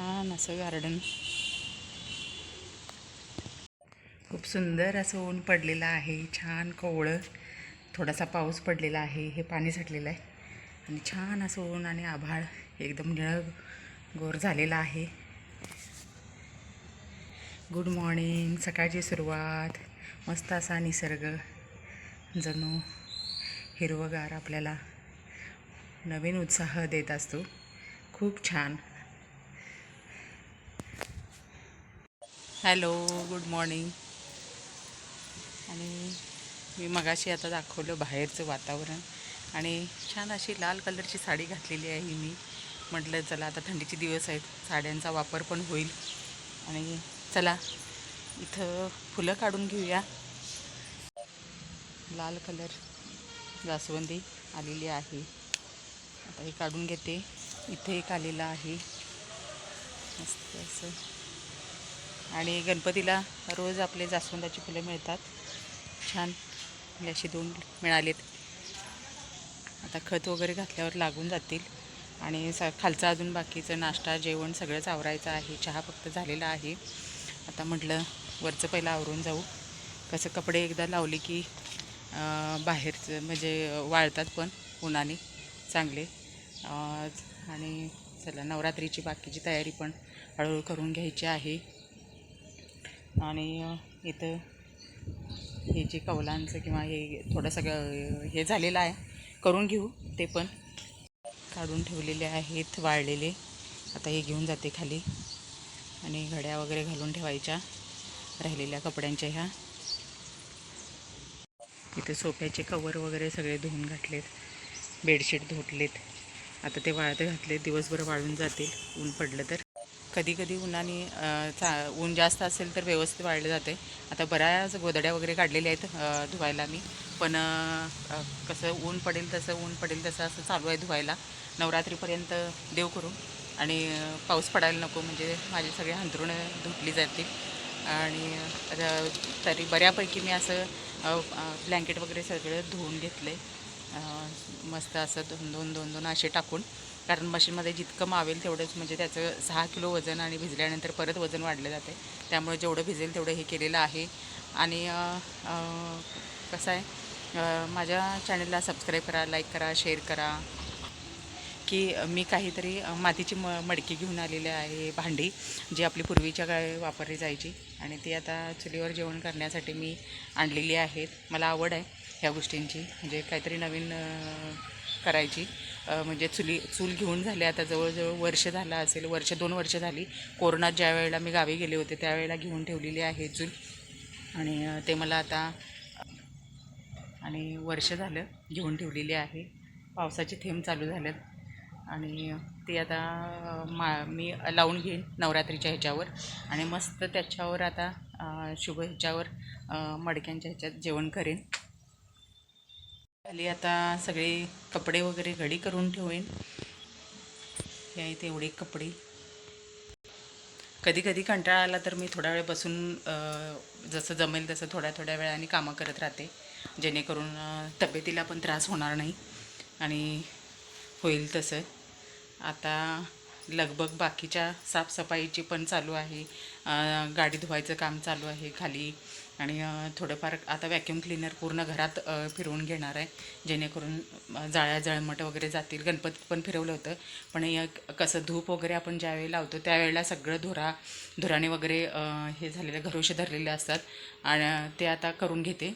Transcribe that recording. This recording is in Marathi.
छान असं गार्डन खूप सुंदर असं ऊन पडलेलं आहे छान कोवळं. थोडासा पाऊस पडलेला आहे हे पाणी साठलेलं आहे. आणि छान असं ऊन आणि आभाळ एकदम निळं गोर झालेला आहे. गुड मॉर्निंग सकाळची सुरुवात. मस्त असा निसर्ग. जणू हिरवगार आपल्याला नवीन उत्साह देत असतो. खूप छान. Hello good morning. आणि मी मगाशी आता दाखवलं बाहेरचं वातावरण. आणि छान अशी लाल कलरची साडी घातलेली आहे मी. म्हटलं चला आता थंडीचे दिवस आहेत साड्यांचा वापर पण होईल. आणि चला इथं फुलं काढून घेऊया. लाल कलर जास्वंदी आलेली आहे. आता हे काढून घेते. इथे एक आलेलं आहे. मस्त असं. आणि गणपतीला रोज आपले जास्वंदाची फुलं मिळतात. छान हे अशी दोन मिळालेत. आता खत वगैरे घातल्यावर लागून जातील. आणि स खालचं अजून बाकीचं नाश्ता जेवण सगळंच आवरायचं आहे. चहा फक्त झालेला आहे. आता म्हटलं वरचं पहिलं आवरून जाऊ. कसं कपडे एकदा लावले की बाहेरचं म्हणजे वाळतात पण उन्हाने चांगले. आणि चला नवरात्रीची बाकीची तयारी पण हळूहळू करून घ्यायची आहे. आणि इथं हे जे कौलांचं किंवा हे थोडं सगळं हे झालेलं आहे. करून घेऊ ते पण. काढून ठेवलेले आहेत वाळलेले. आता हे घेऊन जाते खाली. आणि घड्या वगैरे घालून ठेवायच्या राहिलेल्या कपड्यांच्या ह्या. इथे सोफ्याचे कवर वगैरे सगळे धुवून घातलेत. बेडशीट धुतलेत. आता ते वाळत घातलेत. दिवसभर वाळून जातील. ऊन पडलं तर. कधी कधी उन्हाने चा ऊन जास्त असेल तर व्यवस्थित वाळलं जाते आता बऱ्याच गोदड्या वगैरे काढलेल्या आहेत धुवायला मी. पण कसं ऊन पडेल तसं ऊन पडेल तसं असं चालू आहे धुवायला. नवरात्रीपर्यंत देव करू. आणि पाऊस पडायला नको म्हणजे माझी सगळी हंतरुणं धुतली जातील. आणि तरी बऱ्यापैकी मी असं ब्लँकेट वगैरे सगळं धुवून घेतलं आहे मस्त असं दोन दोन दोन दोन असे टाकून. कारण मशीनमध्ये जितकं मावेल तेवढंच म्हणजे त्याचं सहा किलो वजन आणि भिजल्यानंतर परत वजन वाढलं जाते. त्यामुळे जेवढं भिजेल तेवढं हे केलेलं आहे. आणि कसं आहे माझ्या चॅनलला सबस्क्राईब करा लाईक करा शेअर करा. की मी काहीतरी मातीची म मडकी घेऊन आलेली आहे भांडी जी आपली पूर्वीच्या काळी वापरली जायची. आणि ती आता चुलीवर जेवण करण्यासाठी मी आणलेली आहेत. मला आवड आहे ह्या गोष्टींची. म्हणजे काहीतरी नवीन करायची. म्हणजे चुली चूल घेऊन झाले आता जवळजवळ वर्ष झालं असेल वर्ष दोन वर्ष झाली. कोरोनात ज्या वेळेला मी गावी गेले होते त्यावेळेला घेऊन ठेवलेली आहे चूल. आणि ते मला आता आणि वर्ष झालं घेऊन ठेवलेली आहे. पावसाचे थेंब चालू झालेत आणि ते आता मा मी लावून घेईन नवरात्रीच्या ह्याच्यावर. आणि मस्त त्याच्यावर आता शुभ ह्याच्यावर मडक्यांच्या ह्याच्यात जेवण करेन. खाली आता सगळे कपडे वगैरे घडी करून ठेवेन. हे आहेत एवढे कपडे. कधी कधी कंटाळा आला तर मी थोडा वेळ बसून जसं जमेल तसं थोड्या थोड्या वेळाने कामं करत राहते. जेणेकरून तब्येतीला पण त्रास होणार नाही. आणि होईल तसं. आता लगबग बाकीच्या साफसफाईची पण चालू आहे. गाडी धुवायचं काम चालू आहे खाली. आणि थोडंफार आता व्हॅक्यूम क्लिनर पूर्ण घरात फिरवून घेणार आहे. जेणेकरून जाळ्या जळमट वगैरे जातील. गणपतीत पण फिरवलं होतं. पण या कसं धूप वगैरे आपण ज्यावेळी लावतो त्यावेळेला सगळं धुरा धुराने वगैरे हे झालेलं घरोशी धरलेले असतात. आणि ते आता करून घेते.